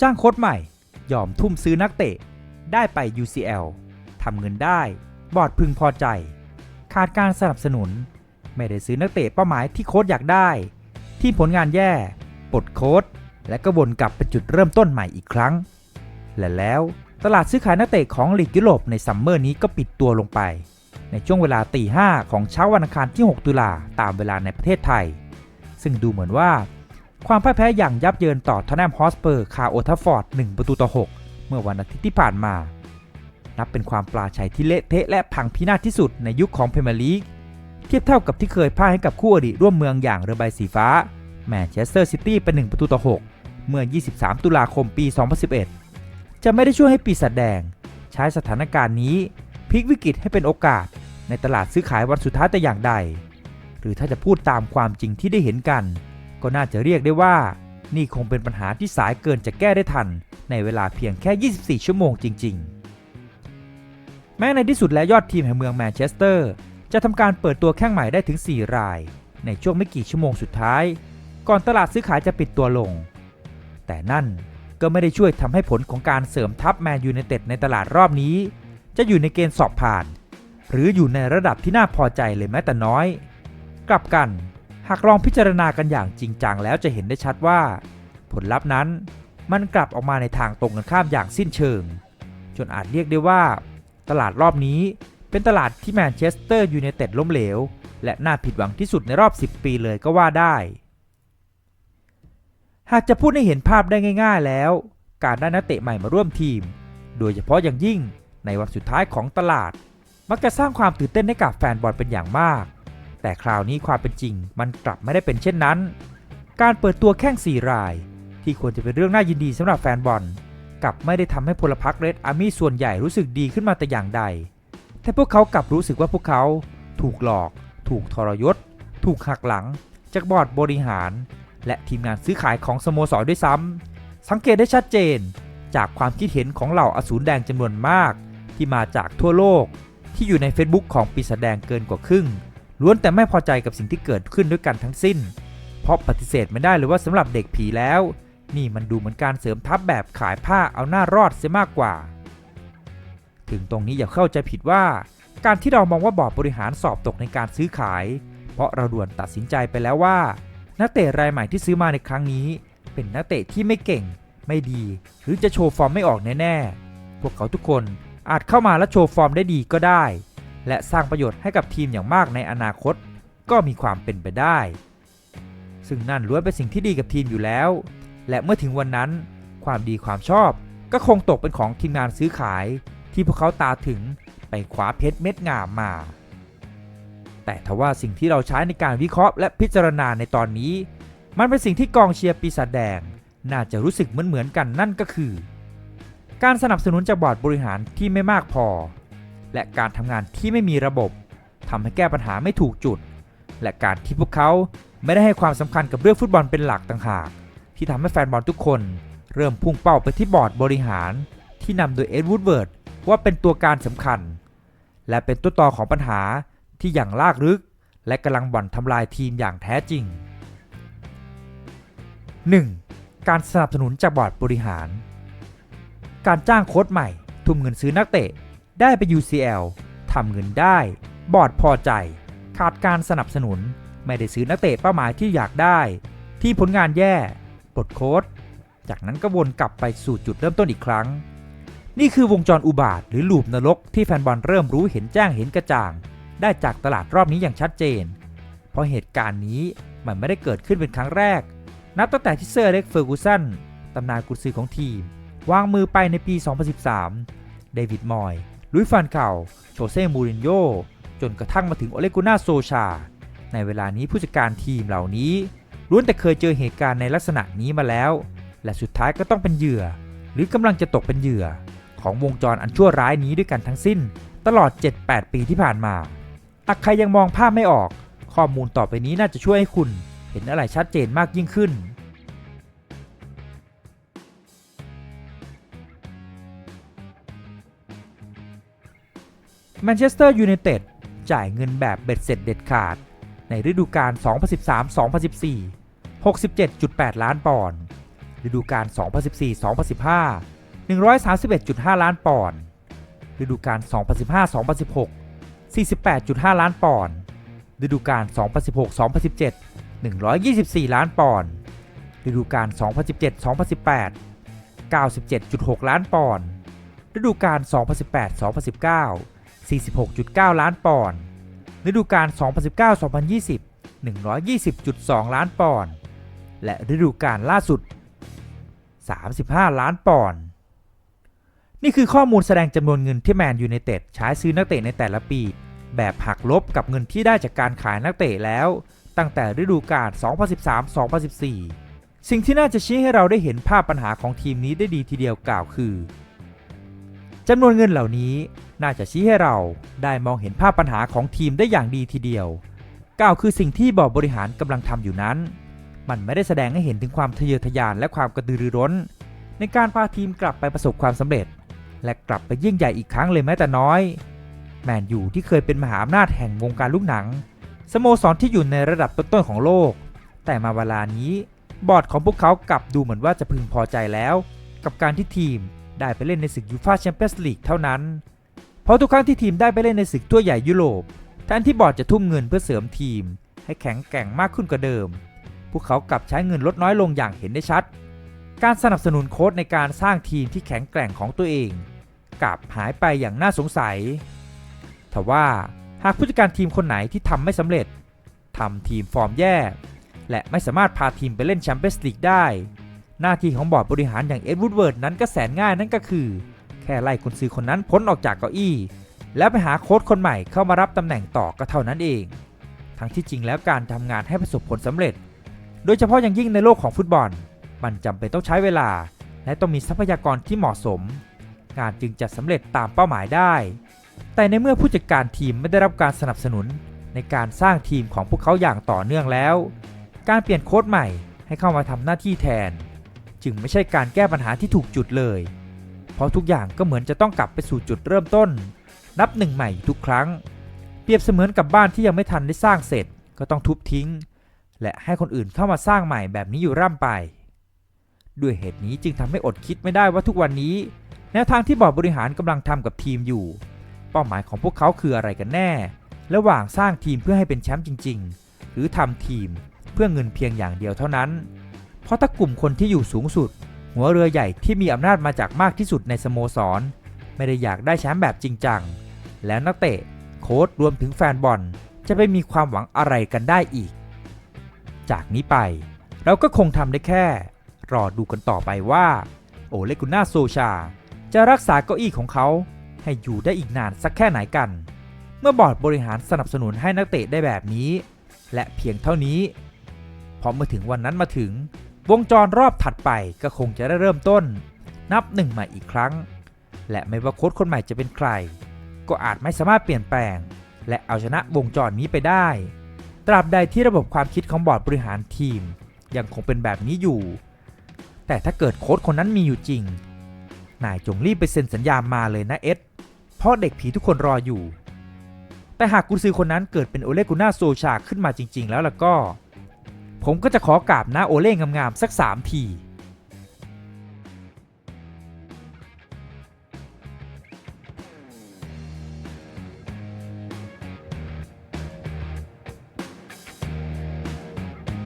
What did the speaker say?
จ้างโค้ชใหม่ ยอมทุ่มซื้อนักเตะ ได้ไป UCL ทำเงินได้ บอร์ดพึงพอใจ ขาดการสนับสนุน ไม่ได้ซื้อนักเตะเป้าหมายที่โค้ชอยากได้ ที่ผลงานแย่ปลดโค้ชและก็วนกลับเป็นจุดเริ่มต้นใหม่อีกครั้ง และแล้วตลาดซื้อขายนักเตะของลีกยุโรปในซัมเมอร์นี้ก็ปิดตัวลงไป ในช่วงเวลาตีห้าของเช้าวันอังคารที่ 6 ตุลาตามเวลาในประเทศไทย ซึ่งดูเหมือนว่า ความพ่ายแพ้อย่างยับเยินต่อทอนแนมฮอสเปอร์คาโอทัฟฟอร์ด 1 ประตูต่อ 6 เมื่อวันอาทิตย์ที่ผ่านมา นับเป็นความปลาชัยที่เละเทะและพังพินาศที่สุดในยุคของพรีเมียร์ลีก เทียบเท่ากับที่เคยพ่ายให้กับคู่อริร่วมเมืองอย่างเรือใบสีฟ้า แมนเชสเตอร์ซิตี้เป็น 1 ประตูต่อ 6 เมื่อ 23 ตุลาคมปี 2011 จะไม่ได้ช่วยให้ปีศาจแดง ใช้สถานการณ์นี้พลิกวิกฤตให้เป็นโอกาส ในตลาดซื้อขายวันสุดท้ายแต่อย่างใด หรือถ้าจะพูดตามความจริงที่ได้เห็นกัน ก็น่าจะเรียกได้ว่า นี่คงเป็นปัญหาที่สายเกินจะแก้ได้ทัน ในเวลาเพียงแค่ 24 ชั่วโมงจริง ๆ แม้ในที่สุดและยอดทีมแห่งเมืองแมนเชสเตอร์ จะทำการเปิดตัวแข้งใหม่ได้ถึง 4 ราย ในช่วงไม่กี่ชั่วโมงสุดท้าย ก่อนตลาดซื้อขายจะปิดตัวลง แต่นั่นก็ไม่ได้ช่วยทำให้ผลของการเสริมทัพแมนยูไนเต็ดในตลาดรอบนี้ จะอยู่ในเกณฑ์สอบผ่าน หรืออยู่ในระดับที่น่าพอใจเลยแม้แต่น้อย กลับกัน หากลองพิจารณากันอย่างจริงจังแล้วจะเห็นได้ชัดว่า ผลลัพธ์นั้นมันกลับออกมาในทางตรงกันข้ามอย่างสิ้นเชิง จนอาจเรียกได้ว่า ตลาดรอบนี้เป็นตลาดที่แมนเชสเตอร์ยูไนเต็ดล้มเหลว และน่าผิดหวังที่สุดในรอบ 10 ปีเลยก็ว่าได้ หากจะพูดให้เห็นภาพได้ง่าย ๆแล้ว การได้นักเตะใหม่มาร่วมทีม โดยเฉพาะอย่างยิ่งในวันสุดท้ายของตลาด มักจะสร้างความตื่นเต้นให้กับแฟนบอลเป็นอย่างมาก แต่คราวนี้ความเป็นจริงมันกลับไม่ได้เป็นเช่นนั้น การเปิดตัวแข้ง4ราย ที่ควรจะเป็นเรื่องน่ายินดีสำหรับแฟนบอลกลับไม่ได้ทำให้พลพรรคเรดอาร์มี่ส่วนใหญ่รู้สึกดีขึ้นมาแต่อย่างใด แต่พวกเขากลับรู้สึกว่าพวกเขาถูกหลอก ถูกทรยศ ถูกหักหลัง จากบอร์ดบริหาร และทีมงานซื้อขายของสโมสรด้วยซ้ำสังเกตได้ชัดเจน จากความคิดเห็นของเหล่าอสูรแดงจำนวนมาก ที่มาจากทั่วโลก ที่อยู่ใน Facebook ของปีศาจแดงเกินกว่าครึ่ง ล้วนแต่ไม่พอใจกับสิ่งที่เกิดขึ้นด้วยกันทั้งสิ้น เพราะปฏิเสธไม่ได้เลยว่าสำหรับเด็กผีแล้ว นี่มันดูเหมือนการเสริมทัพแบบขายผ้าเอาหน้ารอดเสียมากกว่า ถึงตรงนี้อย่าเข้าใจผิดว่า การที่เรามองว่าบอร์ดบริหารสอบตกในการซื้อขาย เพราะเราด่วนตัดสินใจไปแล้วว่า นักเตะรายใหม่ที่ซื้อมาในครั้งนี้ เป็นนักเตะที่ไม่เก่ง ไม่ดี หรือจะโชว์ฟอร์มไม่ออกแน่ๆพวกเขาทุกคนอาจเข้ามาและโชว์ฟอร์มได้ดีก็ได้ และสร้างประโยชน์ให้กับทีมอย่างมากในอนาคต ก็มีความเป็นไปได้ ซึ่งนั่นล้วนเป็นสิ่งที่ดีกับทีมอยู่แล้ว และเมื่อถึงวันนั้น ความดีความชอบ ก็คงตกเป็นของทีมงานซื้อขาย ที่พวกเขาตาถึงไปคว้าเพชรเม็ดงามมา แต่ทว่าสิ่งที่เราใช้ในการวิเคราะห์และพิจารณาในตอนนี้ มันเป็นสิ่งที่กองเชียร์ปีศาจแดง น่าจะรู้สึกเหมือนๆกันนั่นก็คือ การสนับสนุนจากบอร์ดบริหารที่ไม่มากพอ และการทำงานที่ไม่มีระบบทำให้แก้ปัญหาไม่ถูกจุด และการที่พวกเขาไม่ได้ให้ความสำคัญกับเรื่องฟุตบอลเป็นหลักต่างหาก ที่ทำให้แฟนบอลทุกคน เริ่มพุ่งเป้าไปที่บอร์ดบริหาร ที่นำโดยเอ็ดวูดเวิร์ดว่าเป็นตัวการสำคัญ และเป็นต้นตอของปัญหาที่อย่างลากลึก และกำลังบ่อนทำลายทีมอย่างแท้จริง 1. การสนับสนุนจากบอร์ดบริหาร การจ้างโค้ชใหม่ ทุ่มเงินซื้อนักเตะ ได้ไป UCL ทำเงินได้ บอร์ดพอใจ ขาดการสนับสนุน ไม่ได้ซื้อนักเตะเป้าหมายที่อยากได้ ที่ผลงานแย่ปลดโค้ชจากนั้นก็วนกลับไปสู่จุดเริ่มต้นอีกครั้ง นี่คือวงจรอุบาทหรือลูปนรกที่แฟนบอลเริ่มรู้เห็นแจ้งเห็นกระจ่าง ได้จากตลาดรอบนี้อย่างชัดเจน เพราะเหตุการณ์นี้มันไม่ได้เกิดขึ้นเป็นครั้งแรก นับตั้งแต่ที่เซอร์เล็กเฟอร์กูสันตำนานกุนซือของทีม วางมือไปในปี 2013 เดวิดมอย ลุยฟานเก่าโชเซ่มูรินโญ่จนกระทั่งมาถึงโอเลกุน่าโซชา ในเวลานี้ผู้จัดการทีมเหล่านี้ล้วนแต่เคยเจอเหตุการณ์ในลักษณะนี้มาแล้ว และสุดท้ายก็ต้องเป็นเหยื่อ หรือกำลังจะตกเป็นเหยื่อ ของวงจรอันชั่วร้ายนี้ด้วยกันทั้งสิ้น ตลอด 7-8 ปีที่ผ่านมาหากใครยังมองภาพไม่ออก ข้อมูลต่อไปนี้น่าจะช่วยให้คุณเห็นอะไรชัดเจนมากยิ่งขึ้น แมนเชสเตอร์ยูไนเต็ดจ่ายเงินแบบเบ็ดเสร็จเด็ดขาด ในฤดูกาล 2013-2014 67.8 ล้านปอนด์ ฤดูกาล 2014-2015 131.5 ล้านปอนด์ ฤดูกาล 2015-2016 48.5 ล้านปอนด์ ฤดูกาล 2016-2017 124 ล้านปอนด์ ฤดูกาล 2017-2018 97.6 ล้านปอนด์ ฤดูกาล 2018-2019 46.9 ล้านปอนด์ฤดูกาล 2019-2020 120.2 ล้านปอนด์และฤดูกาลล่าสุด 35 ล้านปอนด์นี่คือข้อมูลแสดงจำนวนเงินที่แมนยูไนเต็ดใช้ซื้อนักเตะในแต่ละปี แบบหักลบกับเงินที่ได้จากการขายนักเตะแล้ว ตั้งแต่ฤดูกาล 2013-2014 สิ่งที่น่าจะชี้ให้เราได้เห็นภาพปัญหาของทีมนี้ได้ดีทีเดียวกล่าวคือ จำนวนเงินเหล่านี้น่าจะชี้ให้เราได้มองเห็นภาพปัญหาของทีมได้อย่างดีทีเดียวกล่าวคือสิ่งที่บอร์ดบริหารกำลังทำอยู่นั้น มันไม่ได้แสดงให้เห็นถึงความทะเยอทะยานและความกระตือรือร้น ในการพาทีมกลับไปประสบความสำเร็จ และกลับไปยิ่งใหญ่อีกครั้งเลยแม้แต่น้อย แมนยูที่เคยเป็นมหาอำนาจแห่งวงการลูกหนัง สโมสรที่อยู่ในระดับต้นๆของโลก แต่มาเวลานี้บอร์ดของพวกเขากลับดูเหมือนว่าจะพึงพอใจแล้ว กับการที่ทีม ได้ไปเล่นในศึกยูฟาแชมเปี้ยนส์ลีกเท่านั้น เพราะทุกครั้งที่ทีมได้ไปเล่นในศึกทั่วใหญ่ยุโรปแทนที่บอร์ดจะทุ่มเงินเพื่อเสริมทีม ให้แข็งแกร่งมากขึ้นกว่าเดิม พวกเขากลับใช้เงินลดน้อยลงอย่างเห็นได้ชัด การสนับสนุนโค้ชในการสร้างทีมที่แข็งแกร่งของตัวเอง กลับหายไปอย่างน่าสงสัยทว่าหากผู้จัดการทีมคนไหนที่ทำไม่สำเร็จทำทีมฟอร์มแย่ และไม่สามารถพาทีมไปเล่นแชมเปี้ยนส์ลีกได้ หน้าที่ของบอร์ดบริหารอย่างเอ็ดวูดเวิร์ดนั้นก็แสนง่ายนั่นก็คือ แค่ไล่คนซื้อคนนั้นพ้นออกจากเก้าอี้ แล้วไปหาโค้ชคนใหม่เข้ามารับตำแหน่งต่อก็เท่านั้นเอง ทั้งที่จริงแล้วการทำงานให้ประสบผลสำเร็จ โดยเฉพาะอย่างยิ่งในโลกของฟุตบอล มันจำเป็นต้องใช้เวลา และต้องมีทรัพยากรที่เหมาะสม งานจึงจะสำเร็จตามเป้าหมายได้ แต่ในเมื่อผู้จัดการทีมไม่ได้รับการสนับสนุน ในการสร้างทีมของพวกเขาอย่างต่อเนื่องแล้ว การเปลี่ยนโค้ชใหม่ให้เข้ามาทำหน้าที่แทน จึงไม่ใช่การแก้ปัญหาที่ถูกจุดเลย เพราะทุกอย่างก็เหมือนจะต้องกลับไปสู่จุดเริ่มต้น นับหนึ่งใหม่ทุกครั้ง เปรียบเสมือนกับบ้านที่ยังไม่ทันได้สร้างเสร็จก็ต้องทุบทิ้ง และให้คนอื่นเข้ามาสร้างใหม่แบบนี้อยู่ร่ำไป ด้วยเหตุนี้จึงทำให้อดคิดไม่ได้ว่าทุกวันนี้ แนวทางที่บอร์ดบริหารกำลังทำกับทีมอยู่ เป้าหมายของพวกเขาคืออะไรกันแน่ ระหว่างสร้างทีมเพื่อให้เป็นแชมป์จริง ๆ หรือทำทีมเพื่อเงินเพียงอย่างเดียวเท่านั้น เพราะถ้ากลุ่มคนที่อยู่สูงสุด หัวเรือใหญ่ที่มีอำนาจมาจากมากที่สุดในสโมสร ไม่ได้อยากได้แชมป์แบบจริงจัง แล้วนักเตะ โค้ชรวมถึงแฟนบอล จะไปมีความหวังอะไรกันได้อีก จากนี้ไป เราก็คงทำได้แค่ รอดูกันต่อไปว่า โอเลกุน่าโซชา จะรักษาเก้าอี้ของเขาให้อยู่ได้อีกนานสักแค่ไหนกัน เมื่อบอร์ดบริหารสนับสนุนให้นักเตะได้แบบนี้ และเพียงเท่านี้พอเมื่อถึงวันนั้นมาถึง วงจรรอบถัดไปก็คงจะได้เริ่มต้น นับหนึ่งใหม่อีกครั้ง และไม่ว่าโค้ชคนใหม่จะเป็นใคร ก็อาจไม่สามารถเปลี่ยนแปลง และเอาชนะวงจรนี้ไปได้ ตราบใดที่ระบบความคิดของบอร์ดบริหารทีม ยังคงเป็นแบบนี้อยู่ แต่ถ้าเกิดโค้ชคนนั้นมีอยู่จริง นายจงรีบไปเซ็นสัญญามาเลยนะเอ็ดเพราะเด็กผีทุกคนรออยู่ แต่หากกุนซือคนนั้นเกิดเป็นโอเลกุน่าโซชาขึ้นมาจริง ๆ แล้วล่ะก็ ผมก็จะขอกราบหน้าโอเล่งามๆสักสามที